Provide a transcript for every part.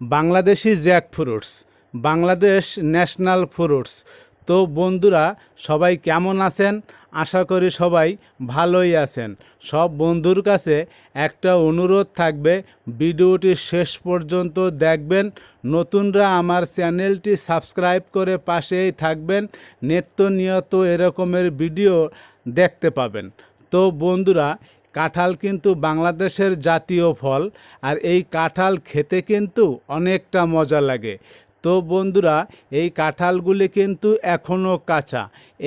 Bangladeshi jackfruits, Bangladesh national fruits. তো বন্ধুরা, সবাই কেমন আছেন? আশা করি সবাই ভালোই আছেন। সব বন্ধুর কাছে একটা অনুরোধ থাকবে, ভিডিওটি শেষ পর্যন্ত দেখবেন। নতুনরা আমার চ্যানেলটি সাবস্ক্রাইব করে পাশেই থাকবেন, নিত্য নিয়ত এরকমের ভিডিও দেখতে পাবেন। তো বন্ধুরা কাঁঠাল কিন্তু বাংলাদেশের জাতীয় ফল, আর এই কাঁঠাল খেতে কিন্তু অনেকটা মজা লাগে। তো বন্ধুরা, এই কাঁঠালগুলি কিন্তু এখনও কাঁচা।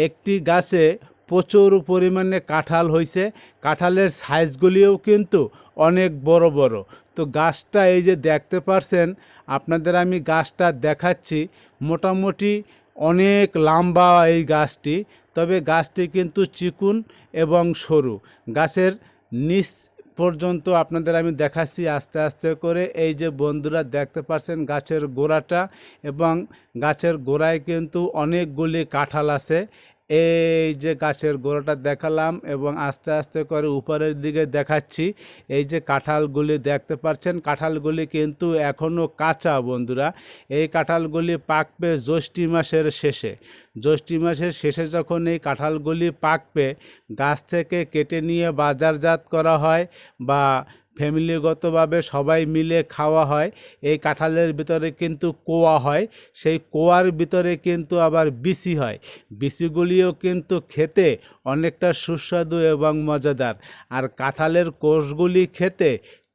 একটি গাছে প্রচুর পরিমাণে কাঁঠাল হয়েছে কাঁঠালের সাইজগুলিও কিন্তু অনেক বড় বড়। তো গাছটা এই যে দেখতে পারছেন, আপনাদের আমি গাছটা দেখাচ্ছি। মোটামুটি অনেক লম্বা এই গাছটি, তবে গাছটি কিন্তু চিকুন এবং সরু। গাছের নিচ পর্যন্ত আপনাদের আমি দেখাচ্ছি আস্তে আস্তে করে। এই যে বন্ধুরা দেখতে পাচ্ছেন গাছের গোড়াটা এবং গাছের গোড়ায় কিন্তু অনেকগুলি কাঁঠাল আছে। এই যে গাছের গোড়াটা দেখালাম এবং আস্তে আস্তে করে উপরের দিকে দেখাচ্ছি। এই যে কাঁঠালগুলি দেখতে পাচ্ছেন, কাঁঠালগুলি কিন্তু এখনও কাঁচা বন্ধুরা। এই কাঁঠালগুলি পাকবে জ্যৈষ্ঠী মাসের শেষে। জ্যৈষ্ঠী মাসের শেষে যখন এই কাঁঠালগুলি পাকবে, গাছ থেকে কেটে নিয়ে বাজারজাত করা হয় বা ফ্যামিলিগতভাবে সবাই মিলে খাওয়া হয়। এই কাঁঠালের ভিতরে কিন্তু কোয়া হয়। সেই কোয়ার ভিতরে কিন্তু আবার বিসি হয়। বিসিগুলিও কিন্তু খেতে অনেকটা সুস্বাদু এবং মজাদার। আর কাঁঠালের কোষগুলি খেতে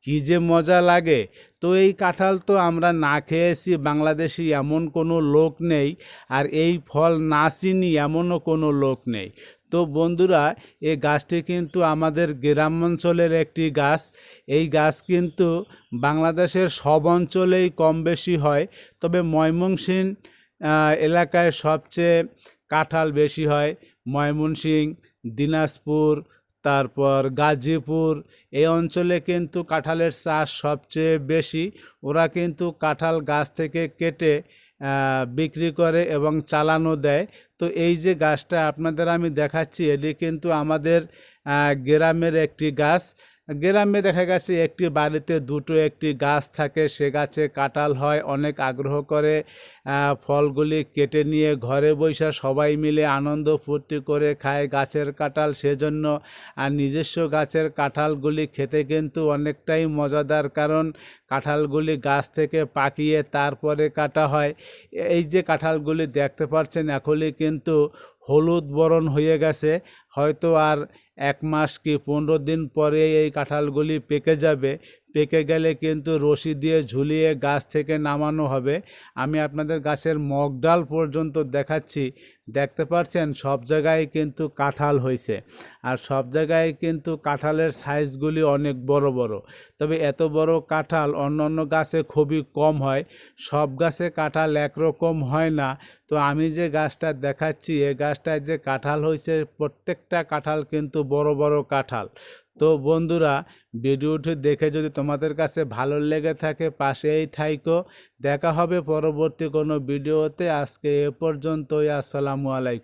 কী যে মজা লাগে। তো এই কাঁঠাল তো আমরা না খেয়েছি, বাংলাদেশি এমন কোনো লোক নেই। আর এই ফল না চিনি, এমনও কোনো লোক নেই। তো বন্ধুরা এই গাছটি কিন্তু আমাদের গ্রাম অঞ্চলের একটি গাছ। এই গাছ কিন্তু বাংলাদেশের সব অঞ্চলেই কম বেশি হয়, তবে ময়মনসিং এলাকায় সবচেয়ে কাঁঠাল বেশি হয়। ময়মনসিং দিনাজপুর, তারপর গাজীপুর, এই অঞ্চলে কিন্তু কাঁঠালের চাষ সবচেয়ে বেশি। ওরা কিন্তু কাঁঠাল গাছ থেকে কেটে বিক্রি করে এবং চালানো দেয়। তো এই যে গাছটা আপনাদের আমি দেখাচ্ছি, এটি কিন্তু আমাদের গ্রামের একটি গাছ। গ্রামে দেখা গেছে, একটি বাড়িতে দুটো, একটি গাছ থাকে, সে গাছে কাঁঠাল হয়, অনেক আগ্রহ করে ফলগুলি কেটে নিয়ে ঘরে বৈশা সবাই মিলে আনন্দ ফুর্তি করে খায় গাছের কাঁঠাল। সেজন্য আর নিজস্ব গাছের কাঁঠালগুলি খেতে কিন্তু অনেকটাই মজাদার, কারণ কাঁঠালগুলি গাছ থেকে পাকিয়ে তারপরে কাটা হয়। এই যে কাঁঠালগুলি দেখতে পাচ্ছেন, এখনই কিন্তু হলুদ বরণ হয়ে গেছে। হয়তো আর এক মাস কি পনেরো দিন পরে এই কাঁঠালগুলি পেকে যাবে? পেকে গেলে কিন্তু রশি দিয়ে ঝুলিয়ে গাছ থেকে নামানো হবে। আমি আপনাদের গাছের মগডাল পর্যন্ত দেখাচ্ছি। দেখতে পাচ্ছেন, সব জায়গায় কিন্তু কাঁঠাল হয়েছে আর সব জায়গায় কিন্তু কাঁঠালের সাইজগুলি অনেক বড় বড়। তবে এত বড় কাঁঠাল অন্য অন্য গাছে খুবই কম হয়। সব গাছে কাঁঠাল একরকম হয় না। তো আমি যে গাছটা দেখাচ্ছি এই গাছটায় যে কাঁঠাল হয়েছে প্রত্যেকটা কাঁঠাল কিন্তু বড় বড় কাঁঠাল। তো বন্ধুরা, ভিডিওটি দেখে যদি তোমাদের কাছে ভালো লেগে থাকে, পাশেই থাইকো। দেখা হবে পরবর্তী কোনো ভিডিওতে। আজকে এ পর্যন্তই। আসসালামু আলাইকুম।